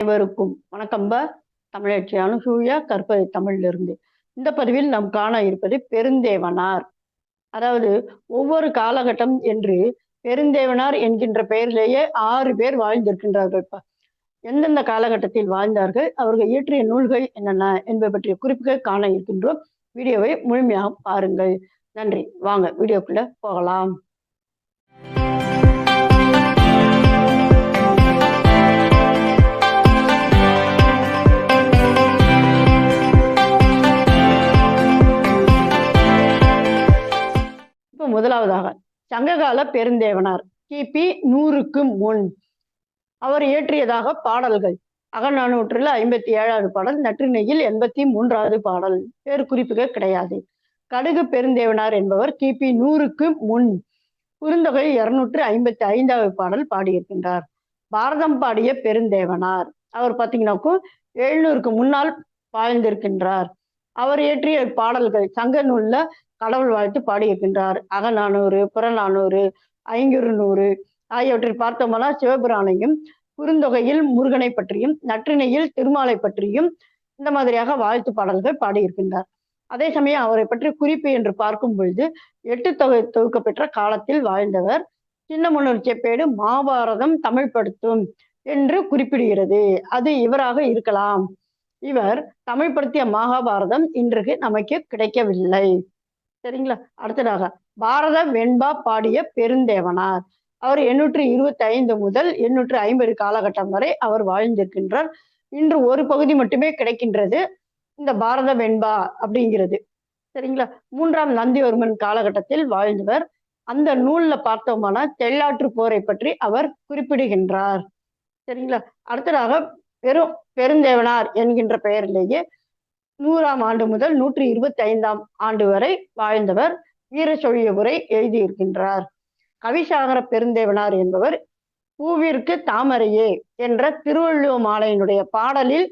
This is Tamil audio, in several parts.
அனைவருக்கும் வணக்கம்ப தமிழச்சி அனுசூயா கற்பது தமிழிலிருந்து. இந்த பதிவில் நாம் காண இருப்பது பெருந்தேவனார். அதாவது ஒவ்வொரு காலகட்டம் என்று பெருந்தேவனார் என்கின்ற பெயரிலேயே ஆறு பேர் வாழ்ந்திருக்கின்றார்கள் இப்ப எந்தெந்த காலகட்டத்தில் வாழ்ந்தார்கள் அவர்கள் இயற்றிய நூல்கள் என்னென்ன என்பது பற்றிய குறிப்புகள் காண இருக்கின்றோம். வீடியோவை முழுமையாக பாருங்கள். நன்றி. வாங்க வீடியோக்குள்ள போகலாம். முதலாவதாக சங்ககால பெருந்தேவனார் கிபி நூறுக்கு முன். அவர் இயற்றியதாக பாடல்கள். அகநானூற்றில் ஐம்பத்தி ஏழாவது பாடல் நற்றிணையில் எண்பத்தி மூன்றாவது பாடல். பேர் குறிப்புகள் கிடையாது. கடுகு பெருந்தேவனார் என்பவர் கிபி நூறுக்கு முன். குறுந்தொகை இருநூற்று ஐம்பத்தி ஐந்தாவது பாடல் பாடியிருக்கின்றார். பாரதம் பாடிய பெருந்தேவனார். அவர் பார்த்தீங்கன்னாக்கும் எழுநூறுக்கு முன்னால் வாழ்ந்திருக்கின்றார். அவர் இயற்றிய பாடல்கள் சங்க நூல்ல கடவுள் வாழ்த்து பாடியிருக்கின்றார். அகநானூறு புறநானூறு ஐங்குறு நூறு ஆகியவற்றை பார்த்தோம்னா சிவபுராணையும் குறுந்தொகையில் முருகனை பற்றியும் நற்றிணையில் திருமாலை பற்றியும் இந்த மாதிரியாக வாழ்த்து பாடல்கள் பாடியிருக்கின்றார். அதே சமயம் அவரை பற்றி குறிப்பு என்று பார்க்கும் பொழுது எட்டு தொகை தொகுக்க பெற்ற காலத்தில் வாழ்ந்தவர் சின்னமனூர் செப்பேடு மாபாரதம் தமிழ் படுத்தும் என்று குறிப்பிடுகிறது. அது இவராக இருக்கலாம். இவர் தமிழ்படுத்திய மகாபாரதம் இன்றைக்கு நமக்கு கிடைக்கவில்லை. சரிங்களா? அடுத்ததாக பாரத வெண்பா பாடிய பெருந்தேவனார். அவர் எண்ணூற்று இருபத்தி ஐந்து முதல் எண்ணூற்று ஐம்பது காலகட்டம் வரை அவர் வாழ்ந்திருக்கின்றார். இன்று ஒரு பகுதி மட்டுமே கிடைக்கின்றது. இந்த பாரத வெண்பா அப்படிங்கிறது. சரிங்களா? மூன்றாம் நந்திவர்மன் காலகட்டத்தில் வாழ்ந்தவர். அந்த நூல்ல பார்த்தோம்னா தெள்ளாற்று போரை பற்றி அவர் குறிப்பிடுகின்றார். சரிங்களா? அடுத்ததாக பெரும் பெருந்தேவனார் என்கின்ற பெயரிலேயே நூறாம் ஆண்டு முதல் நூற்றி இருபத்தி ஐந்தாம் ஆண்டு வரை வாழ்ந்தவர் வீரசொழியபுரை உரை எழுதியிருக்கின்றார். கவிசாகர பெருந்தேவனார் என்பவர் பூவிற்கு தாமரையே என்ற திருவள்ளுவ மாலையினுடைய பாடலில்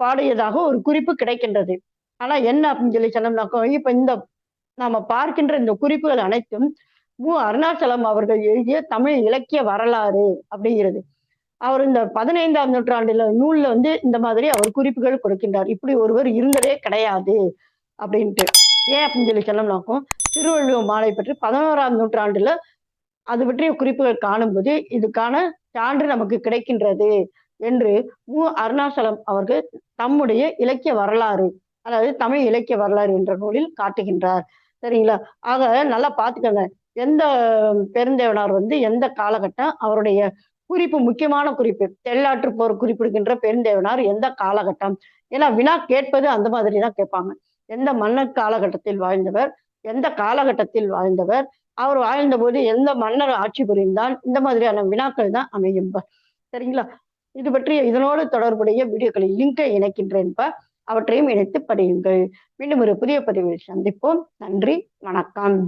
பாடியதாக ஒரு குறிப்பு கிடைக்கின்றது. ஆனா என்ன அப்படின்னு சொல்லி சொன்னோம்னாக்கோ இப்ப இந்த நாம பார்க்கின்ற இந்த குறிப்புகள் அனைத்தும் மு. அருணாச்சலம் அவர்கள் எழுதிய தமிழ் இலக்கிய வரலாறு அப்படிங்கிறது. அவர் இந்த பதினைந்தாம் நூற்றாண்டுல நூல்ல வந்து இந்த மாதிரி அவர் குறிப்புகள் கொடுக்கின்றார். இப்படி ஒருவர் இருந்ததே கிடையாது அப்படின்ட்டு. ஏன் அப்படின்னு சொல்லி சொன்னோம்னாக்கும் திருவள்ளுவர் மாலை பற்றி பதினோராம் நூற்றாண்டுல அது பற்றிய குறிப்புகள் காணும்போது இதுக்கான சான்று நமக்கு கிடைக்கின்றது என்று மு. அருணாசலம் அவர்கள் தம்முடைய இலக்கிய வரலாறு அதாவது தமிழ் இலக்கிய வரலாறு என்ற நூலில் காட்டுகின்றார். சரிங்களா? ஆக நல்லா பார்த்துக்கோங்க. எந்த பெருந்தேவனார் வந்து எந்த காலகட்டம் அவருடைய குறிப்பு முக்கியமான குறிப்பு. தெள்ளாற்று போர் குறிப்பிடுகின்ற பெருந்தேவனார் எந்த காலகட்டம்? ஏன்னா வினா கேட்பது அந்த மாதிரி தான் கேட்பாங்க. எந்த மன்னர் காலகட்டத்தில் வாழ்ந்தவர்? எந்த காலகட்டத்தில் வாழ்ந்தவர்? அவர் வாழ்ந்த போது எந்த மன்னர் ஆட்சி புரிந்தான்? இந்த மாதிரியான வினாக்கள் தான் அமையும். சரிங்களா? இது பற்றிய இதனோடு தொடர்புடைய வீடியோக்களில் லிங்கை இணைக்கின்றேன். அவற்றையும் இணைத்து படியுங்கள். மீண்டும் ஒரு புதிய பதிவில் சந்திப்போம். நன்றி. வணக்கம்.